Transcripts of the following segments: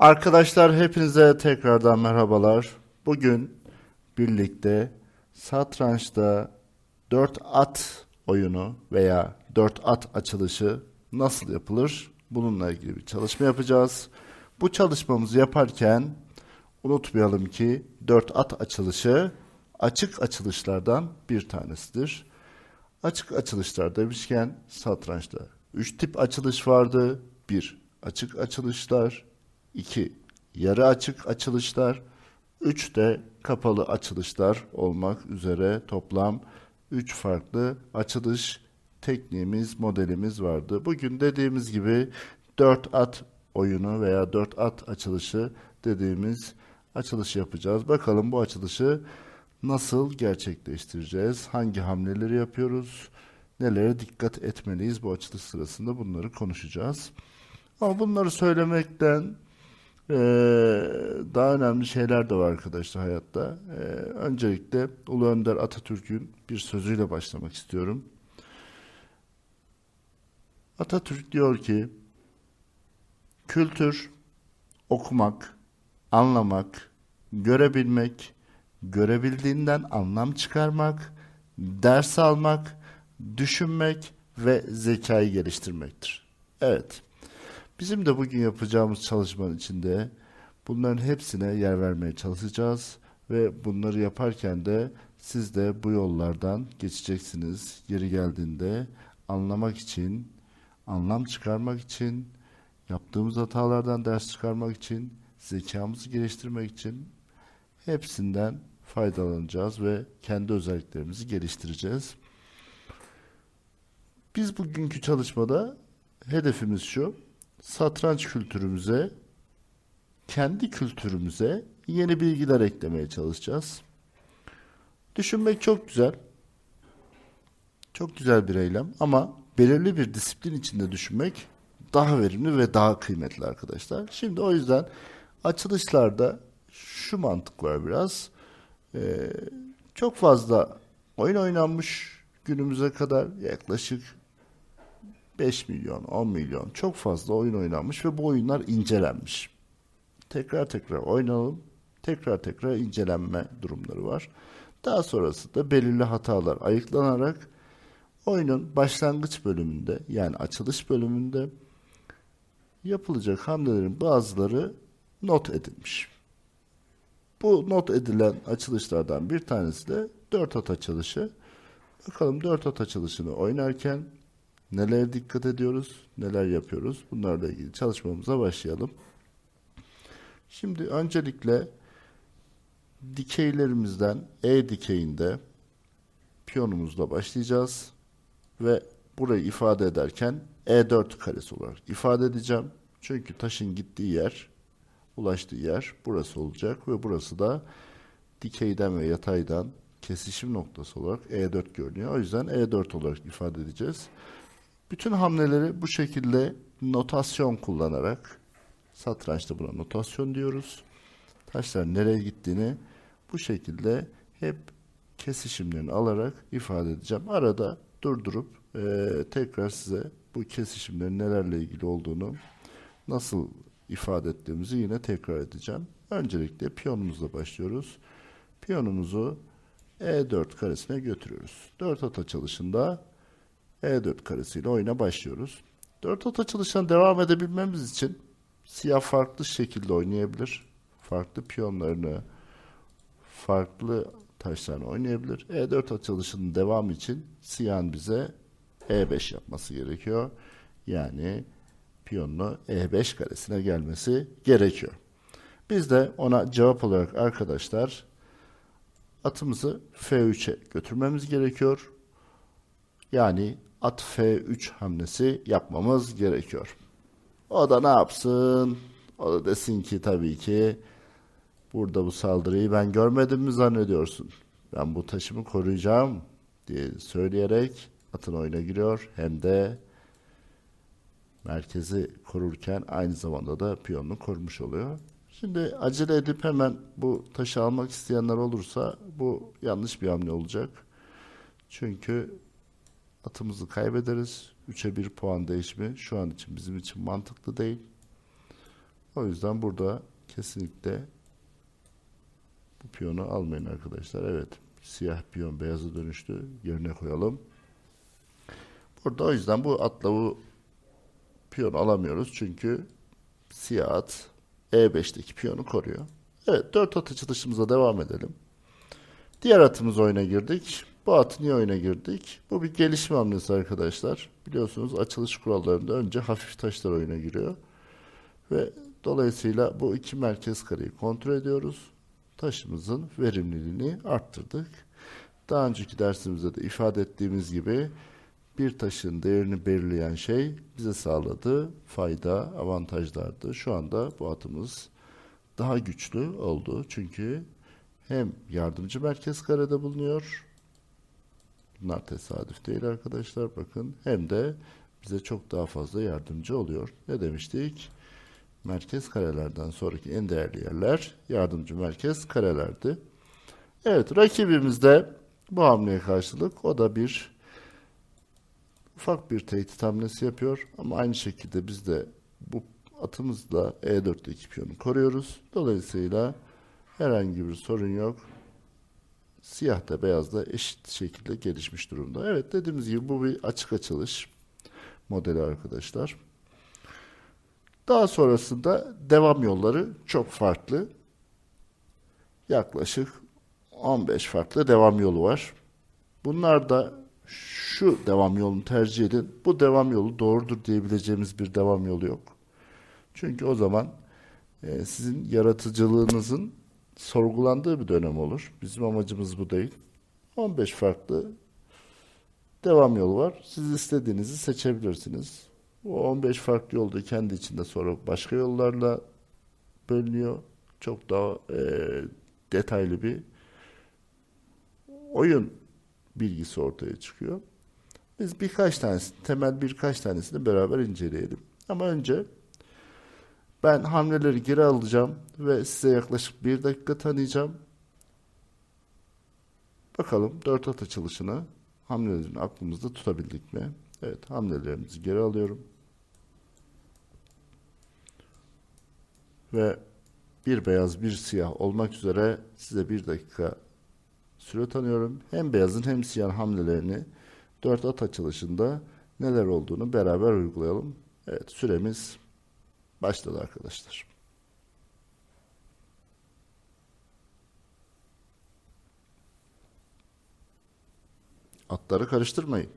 Arkadaşlar hepinize tekrardan merhabalar. Bugün birlikte satrançta 4 at oyunu veya 4 at açılışı nasıl yapılır? Bununla ilgili bir çalışma yapacağız. Bu çalışmamızı yaparken unutmayalım ki 4 at açılışı açık açılışlardan bir tanesidir. Açık açılışlar demişken satrançta 3 tip açılış vardı. 1. Açık açılışlar 2. Yarı açık açılışlar 3 de kapalı açılışlar olmak üzere toplam 3 farklı açılış tekniğimiz, modelimiz vardı. Bugün dediğimiz gibi 4 at oyunu veya 4 at açılışı dediğimiz açılışı yapacağız. Bakalım bu açılışı nasıl gerçekleştireceğiz? Hangi hamleleri yapıyoruz? Nelere dikkat etmeliyiz bu açılış sırasında bunları konuşacağız. Ama bunları söylemekten eee, daha önemli şeyler de var arkadaşlar hayatta. Eee, öncelikle Ulu Önder Atatürk'ün bir sözüyle başlamak istiyorum. Atatürk diyor ki, kültür, okumak, anlamak, görebilmek, görebildiğinden anlam çıkarmak, ders almak, düşünmek ve zekayı geliştirmektir. Evet. Bizim de bugün yapacağımız çalışmanın içinde bunların hepsine yer vermeye çalışacağız ve bunları yaparken de siz de bu yollardan geçeceksiniz. Yeri geldiğinde anlamak için, anlam çıkarmak için, yaptığımız hatalardan ders çıkarmak için, zekamızı geliştirmek için hepsinden faydalanacağız ve kendi özelliklerimizi geliştireceğiz. Biz bugünkü çalışmada hedefimiz şu. Satranç kültürümüze, kendi kültürümüze yeni bilgiler eklemeye çalışacağız. Düşünmek çok güzel. Çok güzel bir eylem ama belirli bir disiplin içinde düşünmek daha verimli ve daha kıymetli arkadaşlar. Şimdi o yüzden açılışlarda şu mantık var biraz. Ee, çok fazla oyun oynanmış günümüze kadar yaklaşık 5 milyon, 10 milyon çok fazla oyun oynanmış ve bu oyunlar incelenmiş. Tekrar tekrar oynanalım, tekrar tekrar incelenme durumları var. Daha sonrası da belirli hatalar ayıklanarak oyunun başlangıç bölümünde yani açılış bölümünde yapılacak hamlelerin bazıları not edilmiş. Bu not edilen açılışlardan bir tanesi de 4 at açılışı. Bakalım 4 at açılışını oynarken Nelere dikkat ediyoruz, neler yapıyoruz? Bunlarla ilgili çalışmamıza başlayalım. Şimdi öncelikle dikeylerimizden E dikeyinde piyonumuzla başlayacağız ve burayı ifade ederken E4 karesi olarak ifade edeceğim. Çünkü taşın gittiği yer, ulaştığı yer burası olacak ve burası da dikeyden ve yataydan kesişim noktası olarak E4 görünüyor. O yüzden E4 olarak ifade edeceğiz. Bütün hamleleri bu şekilde notasyon kullanarak satrançta buna notasyon diyoruz. Taşlar nereye gittiğini bu şekilde hep kesişimlerini alarak ifade edeceğim. Arada durdurup eee, tekrar size bu kesişimlerin nelerle ilgili olduğunu nasıl ifade ettiğimizi yine tekrar edeceğim. Öncelikle piyonumuzla başlıyoruz. Piyonumuzu E4 karesine götürüyoruz. 4 at açılışında e4 karesiyle oyuna başlıyoruz. 4 at açılışına devam edebilmemiz için siyah farklı şekilde oynayabilir. Farklı piyonlarını, farklı taşlarını oynayabilir. E4 açılışının devamı için siyahın bize E5 yapması gerekiyor. Yani piyonunu E5 karesine gelmesi gerekiyor. Biz de ona cevap olarak arkadaşlar atımızı F3'e götürmemiz gerekiyor. Yani at F3 hamlesi yapmamız gerekiyor. O da ne yapsın? O da desin ki tabii ki burada bu saldırıyı ben görmedim mi zannediyorsun? Ben bu taşımı koruyacağım diye söyleyerek atın oyuna giriyor. Hem de merkezi korurken aynı zamanda da piyonunu korumuş oluyor. Şimdi acele edip hemen bu taşı almak isteyenler olursa bu yanlış bir hamle olacak. Çünkü atımızı kaybederiz. 3'e 1 puan değişimi şu an için bizim için mantıklı değil. O yüzden burada kesinlikle bu piyonu almayın arkadaşlar. Evet. Siyah piyon beyaza dönüştü. Yerine koyalım. Burada o yüzden bu atla bu piyon alamıyoruz. Çünkü siyah at E5'teki piyonu koruyor. Evet 4 at açılışımıza devam edelim. Diğer atımız oyuna girdik. Bu at niye oyuna girdik? Bu bir gelişme hamlesi arkadaşlar. Biliyorsunuz açılış kurallarında önce hafif taşlar oyuna giriyor. Ve dolayısıyla bu iki merkez kareyi kontrol ediyoruz. Taşımızın verimliliğini arttırdık. Daha önceki dersimizde de ifade ettiğimiz gibi bir taşın değerini belirleyen şey bize sağladığı fayda, avantajlardı. Şu anda bu atımız daha güçlü oldu. Çünkü hem yardımcı merkez karede bulunuyor. Bunlar tesadüf değil arkadaşlar bakın. Hem de bize çok daha fazla yardımcı oluyor. Ne demiştik? Merkez karelerden sonraki en değerli yerler yardımcı merkez karelerdi. Evet rakibimiz de bu hamleye karşılık o da bir ufak bir tehdit hamlesi yapıyor. Ama aynı şekilde biz de bu atımızla E4'teki piyonu koruyoruz. Dolayısıyla herhangi bir sorun yok. Siyah da beyaz da eşit şekilde gelişmiş durumda. Evet dediğimiz gibi bu bir açık açılış modeli arkadaşlar. Daha sonrasında devam yolları çok farklı. Yaklaşık 15 farklı devam yolu var. Bunlar da şu devam yolunu tercih edin. Bu devam yolu doğrudur diyebileceğimiz bir devam yolu yok. Çünkü o zaman e, sizin yaratıcılığınızın sorgulandığı bir dönem olur. Bizim amacımız bu değil. 15 farklı devam yolu var. Siz istediğinizi seçebilirsiniz. Bu 15 farklı yolda kendi içinde sonra başka yollarla bölünüyor. Çok daha e, detaylı bir oyun bilgisi ortaya çıkıyor. Biz birkaç tanesini, temel birkaç tanesini beraber inceleyelim. Ama önce ben hamleleri geri alacağım ve size yaklaşık bir dakika tanıyacağım. Bakalım 4 at açılışını hamlelerini aklımızda tutabildik mi? Evet hamlelerimizi geri alıyorum. Ve bir beyaz bir siyah olmak üzere size bir dakika süre tanıyorum. Hem beyazın hem siyah hamlelerini 4 at açılışında neler olduğunu beraber uygulayalım. Evet süremiz başladı arkadaşlar. Atları karıştırmayın.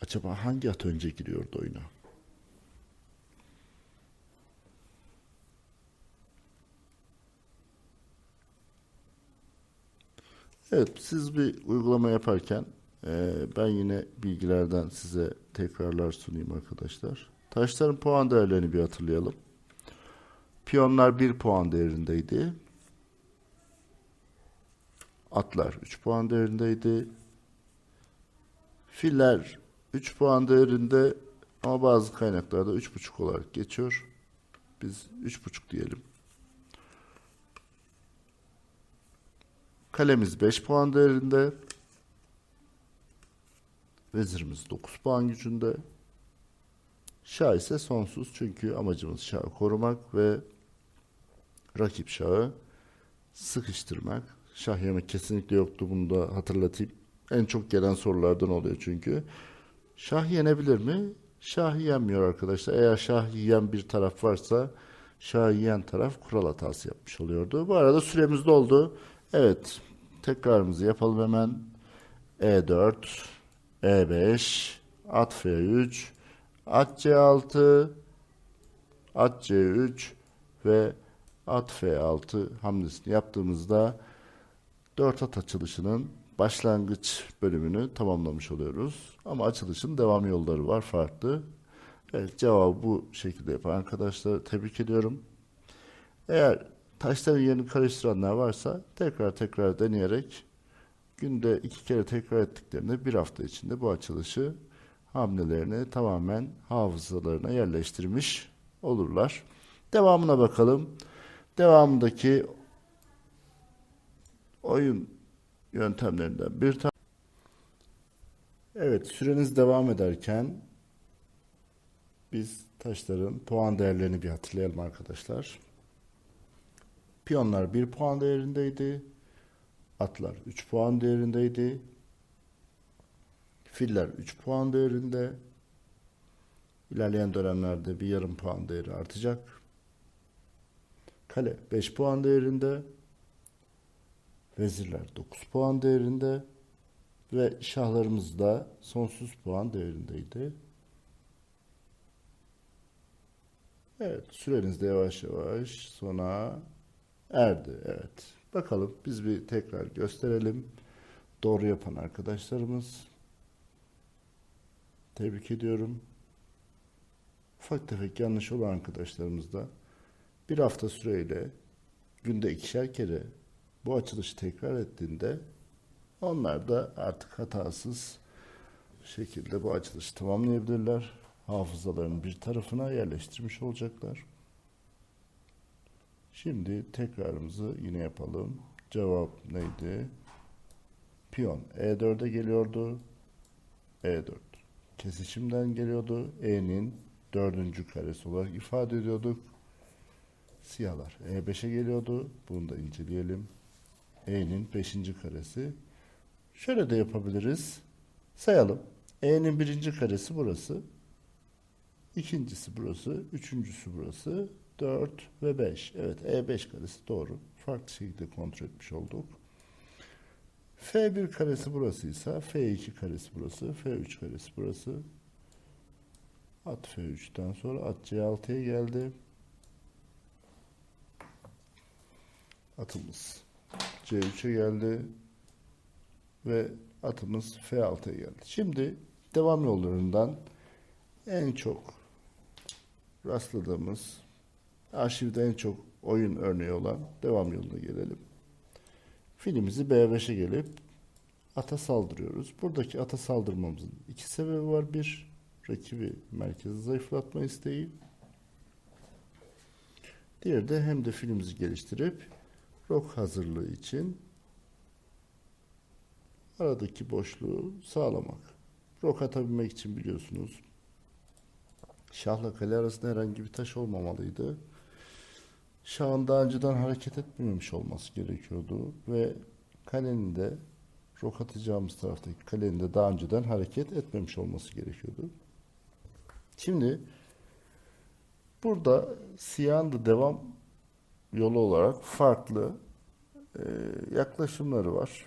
Acaba hangi at önce giriyordu oyuna? Evet, siz bir uygulama yaparken e, ben yine bilgilerden size tekrarlar sunayım arkadaşlar. Taşların puan değerlerini bir hatırlayalım. Piyonlar 1 puan değerindeydi. Atlar 3 puan değerindeydi. Filler 3 puan değerinde ama bazı kaynaklarda 3.5 olarak geçiyor. Biz 3.5 diyelim. Kalemiz 5 puan değerinde. Vezirimiz 9 puan gücünde. Şah ise sonsuz çünkü amacımız şahı korumak ve rakip şahı sıkıştırmak. Şah yemek kesinlikle yoktu bunu da hatırlatayım. En çok gelen sorulardan oluyor çünkü. Şah yenebilir mi? Şah yenmiyor arkadaşlar. Eğer şah yiyen bir taraf varsa şah yiyen taraf kural hatası yapmış oluyordu. Bu arada süremiz doldu. Evet. Tekrarımızı yapalım hemen. E4, E5, at F3, at C6, at C3 ve at F6 hamlesini yaptığımızda 4 at açılışının başlangıç bölümünü tamamlamış oluyoruz. Ama açılışın devam yolları var farklı. Evet cevabı bu şekilde yapan arkadaşları tebrik ediyorum. Eğer taşların yerini karıştıranlar varsa tekrar tekrar deneyerek günde iki kere tekrar ettiklerinde bir hafta içinde bu açılışı hamlelerini tamamen hafızalarına yerleştirmiş olurlar. Devamına bakalım. Devamındaki oyun yöntemlerinden bir tane Evet, süreniz devam ederken biz taşların puan değerlerini bir hatırlayalım arkadaşlar. Piyonlar 1 puan değerindeydi. Atlar 3 puan değerindeydi. Filler 3 puan değerinde. İlerleyen dönemlerde bir yarım puan değeri artacak. Kale 5 puan değerinde. Vezirler 9 puan değerinde. Ve şahlarımız da sonsuz puan değerindeydi. Evet, süreniz de yavaş yavaş sona erdi. Evet. Bakalım biz bir tekrar gösterelim. Doğru yapan arkadaşlarımız. Tebrik ediyorum. Ufak tefek yanlış olan arkadaşlarımız da bir hafta süreyle günde ikişer kere bu açılışı tekrar ettiğinde onlar da artık hatasız şekilde bu açılışı tamamlayabilirler. Hafızalarının bir tarafına yerleştirmiş olacaklar. Şimdi tekrarımızı yine yapalım. Cevap neydi? Piyon E4'e geliyordu. E4 kesişimden geliyordu. E'nin dördüncü karesi olarak ifade ediyorduk. Siyahlar E5'e geliyordu. Bunu da inceleyelim. E'nin beşinci karesi. Şöyle de yapabiliriz. Sayalım. E'nin birinci karesi burası. İkincisi burası. Üçüncüsü burası. 4 ve 5. Evet E5 karesi doğru. Farklı şekilde kontrol etmiş olduk. F1 karesi burasıysa F2 karesi burası. F3 karesi burası. At F3'ten sonra at C6'ya geldi. Atımız C3'e geldi. Ve atımız F6'ya geldi. Şimdi devam yollarından en çok rastladığımız arşivde en çok oyun örneği olan devam yoluna gelelim. Filimizi B5'e gelip ata saldırıyoruz. Buradaki ata saldırmamızın iki sebebi var. Bir, rakibi merkezi zayıflatma isteği. Diğeri de hem de filmimizi geliştirip rok hazırlığı için aradaki boşluğu sağlamak. Rok atabilmek için biliyorsunuz şahla kale arasında herhangi bir taş olmamalıydı. Şahın daha önceden hareket etmemiş olması gerekiyordu ve kalenin de rok atacağımız taraftaki kalenin de daha önceden hareket etmemiş olması gerekiyordu. Şimdi burada siyahın da devam yolu olarak farklı e, yaklaşımları var.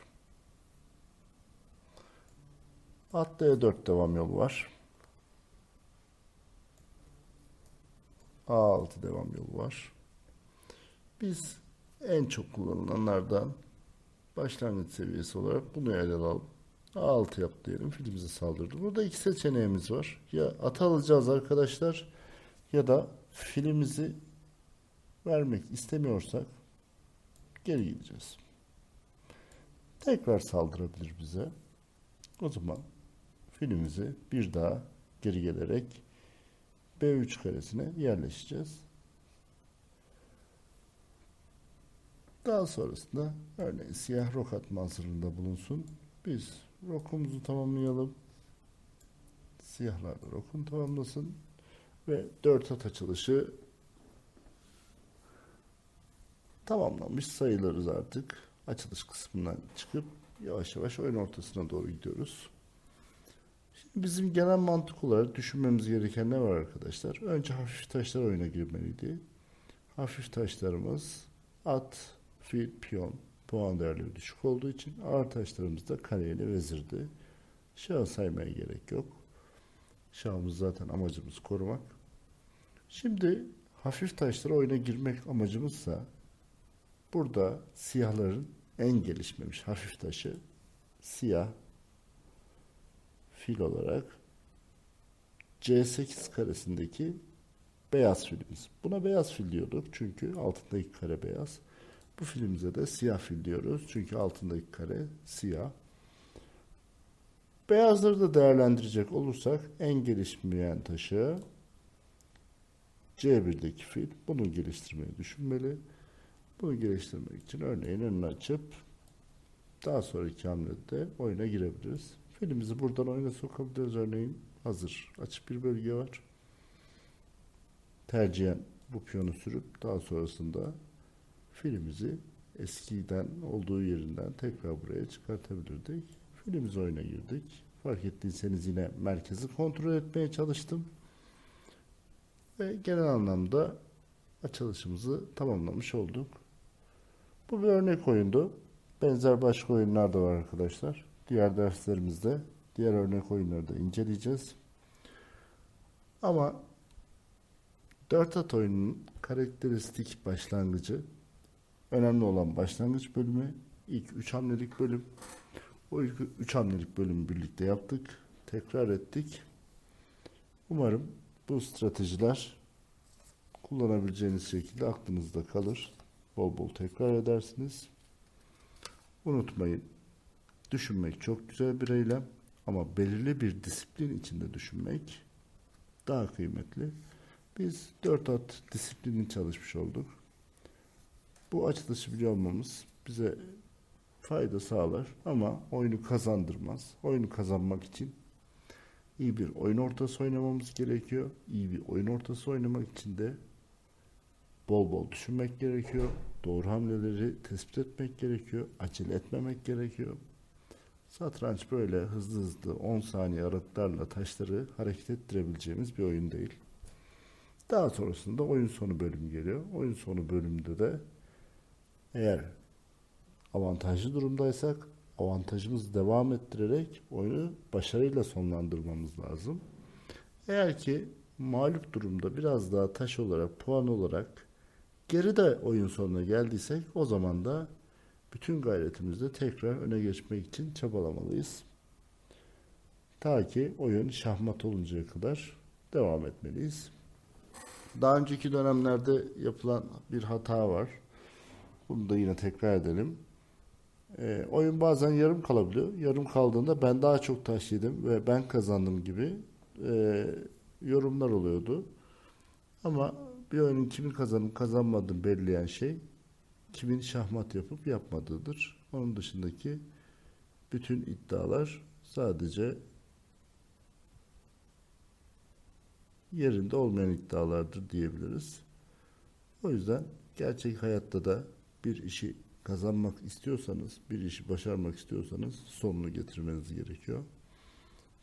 At D4 devam yolu var. A6 devam yolu var. Biz en çok kullanılanlardan başlangıç seviyesi olarak bunu ele alalım. A6 yap diyelim. Filimize saldırdı. Burada iki seçeneğimiz var. Ya at alacağız arkadaşlar ya da filimizi vermek istemiyorsak geri gideceğiz. Tekrar saldırabilir bize. O zaman filimizi bir daha geri gelerek B3 karesine yerleşeceğiz. Daha sonrasında örneğin siyah rok atma hazırlığında bulunsun. Biz rokumuzu tamamlayalım. Siyahlar da rokunu tamamlasın. Ve 4 at açılışı tamamlanmış sayılırız artık. Açılış kısmından çıkıp yavaş yavaş oyun ortasına doğru gidiyoruz. Şimdi bizim genel mantık olarak düşünmemiz gereken ne var arkadaşlar? Önce hafif taşlar oyuna girmeliydi. Hafif taşlarımız at, fil, piyon puan değerleri düşük olduğu için ağır taşlarımız da kale ile vezirdi. Şahı saymaya gerek yok. Şahımız zaten amacımız korumak. Şimdi hafif taşlara oyuna girmek amacımızsa burada siyahların en gelişmemiş hafif taşı siyah fil olarak C8 karesindeki beyaz filimiz. Buna beyaz fil diyorduk çünkü altındaki kare beyaz. Bu filimize de siyah fil diyoruz çünkü altındaki kare siyah. Beyazları da değerlendirecek olursak en gelişmeyen taşı C1'deki fil. Bunu geliştirmeyi düşünmeli. Bunu geliştirmek için örneğin önünü açıp daha sonraki hamlede oyuna girebiliriz. Filimizi buradan oyuna sokabiliriz örneğin. Hazır. Açık bir bölge var. Tercihen bu piyonu sürüp daha sonrasında filimizi eskiden olduğu yerinden tekrar buraya çıkartabilirdik. Filimiz oyuna girdik. Fark ettiyseniz yine merkezi kontrol etmeye çalıştım. Ve genel anlamda açılışımızı tamamlamış olduk. Bu bir örnek oyundu. Benzer başka oyunlar da var arkadaşlar. Diğer derslerimizde diğer örnek oyunları da inceleyeceğiz. Ama 4 at oyununun karakteristik başlangıcı önemli olan başlangıç bölümü ilk 3 hamlelik bölüm. O ilk 3 hamlelik bölümü birlikte yaptık. Tekrar ettik. Umarım bu stratejiler kullanabileceğiniz şekilde aklınızda kalır. Bol bol tekrar edersiniz. Unutmayın. Düşünmek çok güzel bir eylem ama belirli bir disiplin içinde düşünmek daha kıymetli. Biz 4 at disiplini çalışmış olduk. Bu açılışı biliyor olmamız bize fayda sağlar ama oyunu kazandırmaz. Oyunu kazanmak için iyi bir oyun ortası oynamamız gerekiyor. İyi bir oyun ortası oynamak için de bol bol düşünmek gerekiyor. Doğru hamleleri tespit etmek gerekiyor. Acele etmemek gerekiyor. Satranç böyle hızlı hızlı 10 saniye aralıklarla taşları hareket ettirebileceğimiz bir oyun değil. Daha sonrasında oyun sonu bölümü geliyor. Oyun sonu bölümünde de eğer avantajlı durumdaysak avantajımızı devam ettirerek oyunu başarıyla sonlandırmamız lazım. Eğer ki mağlup durumda biraz daha taş olarak, puan olarak geride oyun sonuna geldiysek o zaman da bütün gayretimizle tekrar öne geçmek için çabalamalıyız. Ta ki oyun şahmat oluncaya kadar devam etmeliyiz. Daha önceki dönemlerde yapılan bir hata var. Bunu da yine tekrar edelim. Ee, oyun bazen yarım kalabiliyor. Yarım kaldığında ben daha çok taş yedim ve ben kazandım gibi e, yorumlar oluyordu. Ama bir oyunun kimin kazanıp kazanmadığını belirleyen şey kimin şahmat yapıp yapmadığıdır. Onun dışındaki bütün iddialar sadece yerinde olmayan iddialardır diyebiliriz. O yüzden gerçek hayatta da bir işi kazanmak istiyorsanız, bir işi başarmak istiyorsanız sonunu getirmeniz gerekiyor.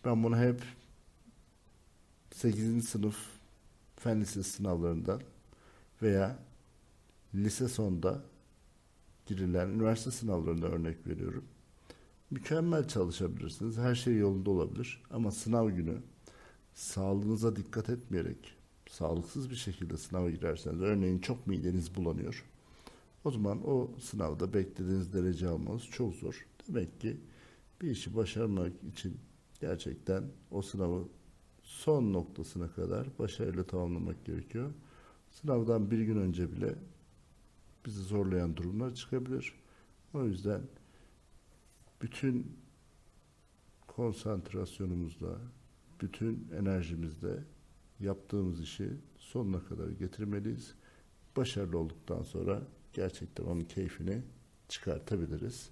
Ben bunu hep 8. sınıf fen lisesi sınavlarından veya lise sonda girilen üniversite sınavlarında örnek veriyorum. Mükemmel çalışabilirsiniz. Her şey yolunda olabilir. Ama sınav günü sağlığınıza dikkat etmeyerek sağlıksız bir şekilde sınava girerseniz örneğin çok mideniz bulanıyor. O zaman o sınavda beklediğiniz derece almanız çok zor. Demek ki bir işi başarmak için gerçekten o sınavı son noktasına kadar başarıyla tamamlamak gerekiyor. Sınavdan bir gün önce bile bizi zorlayan durumlar çıkabilir. O yüzden bütün konsantrasyonumuzla, bütün enerjimizle yaptığımız işi sonuna kadar getirmeliyiz. Başarılı olduktan sonra gerçekten onun keyfini çıkartabiliriz.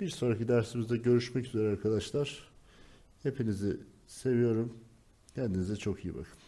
Bir sonraki dersimizde görüşmek üzere arkadaşlar. Hepinizi seviyorum. Kendinize çok iyi bakın.